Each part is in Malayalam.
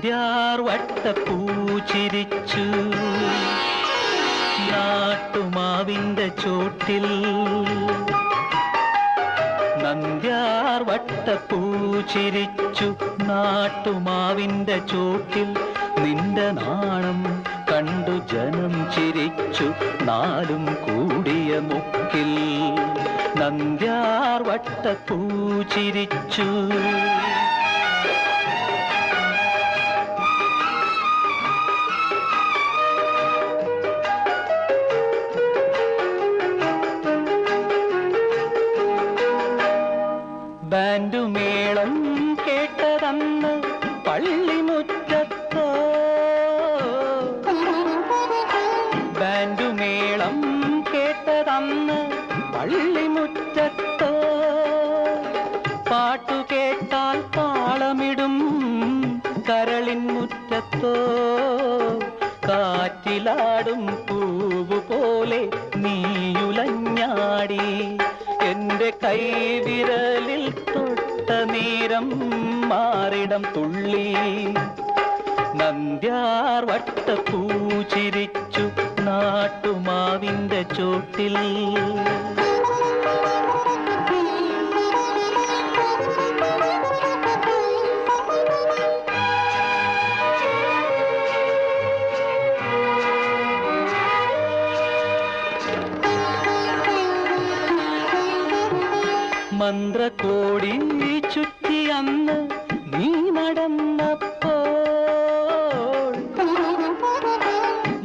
സന്ധ്യാർ വട്ടപ്പൂച്ചിരിച്ചു. നാട്ടുമാവിന്റെ ചോട്ടിൽ നന്ദ്യാർ വട്ടപ്പൂച്ചിരിച്ചു. നാട്ടുമാവിന്റെ ചോട്ടിൽ നിന്റെ നാണം കണ്ടു ജനം ചിരിച്ചു. നാലും കൂടിയ മുക്കിൽ നന്ദ്യാർ വട്ടപ്പൂച്ചിരിച്ചു. ബാൻഡുമേളം കേട്ടതന്ന് പള്ളിമുറ്റത്തോ? ബാൻഡുമേളം കേട്ടതന്ന് പള്ളിമുറ്റത്തോ? പാട്ടു കേട്ടാൽ താളമിടും കരളിൻ മുറ്റത്തോ? കാറ്റിലാടും പൂവ് പോലെ നീയുലഞ്ഞാടി. എന്റെ കൈവിരൽ നേരം മാറിടം തുള്ളി. നന്ദ്യാർ വട്ടപ്പൂ ചിരിച്ചു നാട്ടുമാവിന്റെ ചോട്ടിൽ. മന്ത്രകോടി ചുറ്റി അന്ന് നീ നടന്നപ്പോൾ.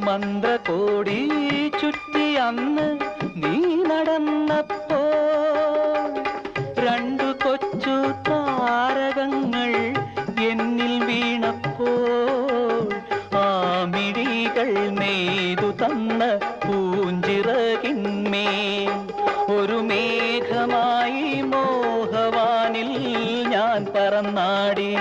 മന്ത്രകോടി ചുറ്റി അന്ന് നീ നടന്നപ്പോ രണ്ടു കൊച്ചു താരകങ്ങൾ എന്നിൽ വീണപ്പോൾ. ആ മിഴികൾ നെയ്തു തന്ന പൂഞ്ചിറകിന്മേൽ ഒരു മേഘമായി മോഹവാനിൽ ഞാൻ പറന്നാടി.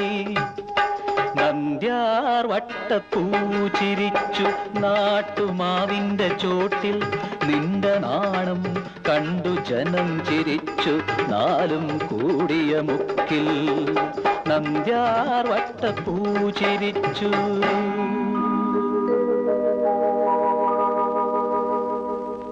നന്ദ്യാർ വട്ടപ്പൂ ചിരിച്ചു നാട്ടുമാവിന്റെ ചോട്ടിൽ നിന്റെ നാണം കണ്ടു ജനം ചിരിച്ചു നാലും കൂടിയ മുക്കിൽ. നന്ദ്യാർ വട്ടപ്പൂ ചിരിച്ചു